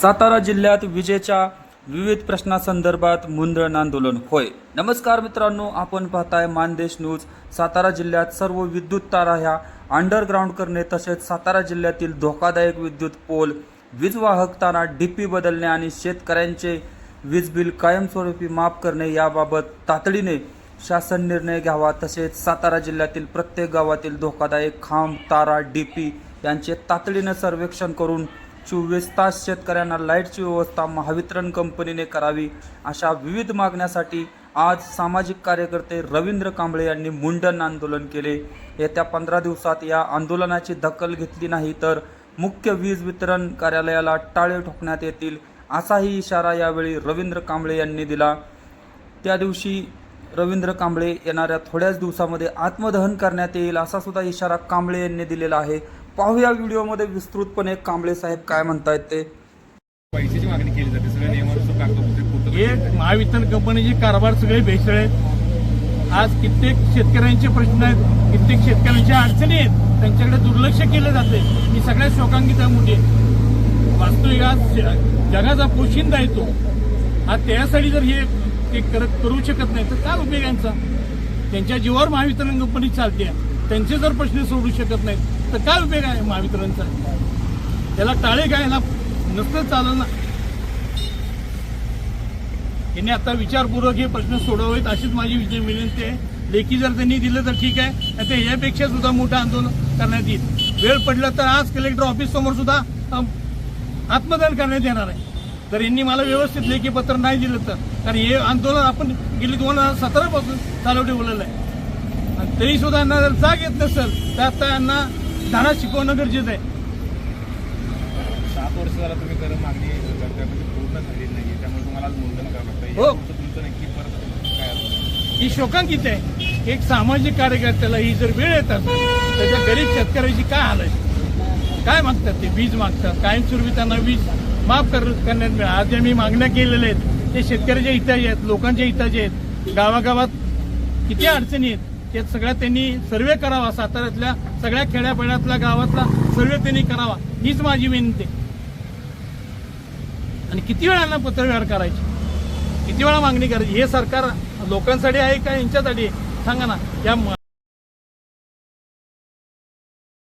सातारा जिल्ह्यात विजेच्या विविध प्रश्नासंदर्भात मुंदळण आंदोलन होय. नमस्कार मित्रांनो आपण पाहताय मानदेश न्यूज. सातारा जिल्ह्यात सर्व विद्युत तारा ह्या अंडरग्राऊंड करणे तसेच सातारा जिल्ह्यातील धोकादायक विद्युत पोल वीज तारा डी पी बदलणे आणि शेतकऱ्यांचे वीज बिल कायमस्वरूपी माफ करणे याबाबत तातडीने शासन निर्णय घ्यावा तसेच सातारा जिल्ह्यातील प्रत्येक गावातील धोकादायक खांब तारा डी पी यांचे तातडीने सर्वेक्षण करून चोवीस तास शेतकऱ्यांना लाईटची व्यवस्था महावितरण कंपनीने करावी अशा विविध मागण्यासाठी आज सामाजिक कार्यकर्ते रवींद्र कांबळे यांनी मुंडन आंदोलन केले. येत्या पंधरा दिवसात या आंदोलनाची दखल घेतली नाही तर मुख्य वीज वितरण कार्यालयाला टाळे ठोकण्यात येतील असाही इशारा यावेळी रवींद्र कांबळे यांनी दिला. त्या दिवशी रवींद्र कांबळे येणाऱ्या थोड्याच दिवसामध्ये आत्मदहन करण्यात येईल असा सुद्धा इशारा कांबळे यांनी दिलेला आहे. पाहूया व्हिडिओमध्ये विस्तृतपणे कांबळे साहेब काय म्हणतायत ते. पैशाची मागणी केली जाते सगळ्या नियमानुसार कागदपत्रे जाते. महावितरण कंपनीचे कारभार सगळे भेसळ आहेत आज कित्येक शेतकऱ्यांचे प्रश्न आहेत कित्येक शेतकऱ्यांच्या अडचणी आहेत त्यांच्याकडे दुर्लक्ष केलं जाते ही सगळ्यात शोकांकित आहे मोठी वास्तविक आज ज- जगाचा पोशिंदा आहे तो. आज त्यासाठी जर हे ते करत करू शकत नाही तर काय उपयोग यांचा? त्यांच्या जीवावर महावितरण कंपनी चालते. त्यांचे जर प्रश्न सोडू शकत नाहीत तर काय उपयोग आहे महावितरणचा? त्याला टाळे काय? याला नसतं चाललं ना यांनी आता विचारपूर्वक हे प्रश्न सोडवावेत अशीच माझी विजय विनंती आहे. लेखी जर त्यांनी दिलं तर ठीक आहे नाही तर यापेक्षा सुद्धा मोठं आंदोलन करण्यात येईल. वेळ पडला तर आज कलेक्टर ऑफिस समोर सुद्धा आत्मदान करण्यात येणार आहे. तर यांनी मला व्यवस्थित लेखी पत्र नाही दिलं तर कारण हे आंदोलन आपण गेली दोन हजार सतरा पासून चालू ठेवलेलं आहे. आणि तरी सुद्धा यांना जर जाग येत नसेल तर आता यांना धडा शिकवणं गरजेचं आहे. सात वर्ष झाला तुम्ही कर मागणी पूर्ण झाली नाही त्यामुळे तुम्हाला करावं लागतं हो. याबाबत तुमचं नक्की परत काय असेल? ही शोकांकित आहे. एक सामाजिक कार्यकर्त्याला ही जर वेळ येत असेल त्याच्या गरीब शेतकऱ्याची काय हाल आहे? काय मागतात ते? वीज मागतात. कायमस्वरूपी त्यांना वीज माफ कर करण्यात मिळा. आज ज्या मी मागण्या केलेल्या आहेत ते शेतकऱ्याच्या हिताचे आहेत लोकांच्या हिताचे आहेत. गावागावात किती अडचणी आहेत? ते सगळ्या त्यांनी सर्वे करावा साताऱ्यातल्या सगळ्या खेड्यापाड्यातल्या गावातला सर्वे त्यांनी करावा हीच माझी विनंती आहे. आणि किती वेळांना पत्रव्यवहार करायची? किती वेळा मागणी करायची? हे सरकार लोकांसाठी आहे का यांच्यासाठी? सांगा ना. या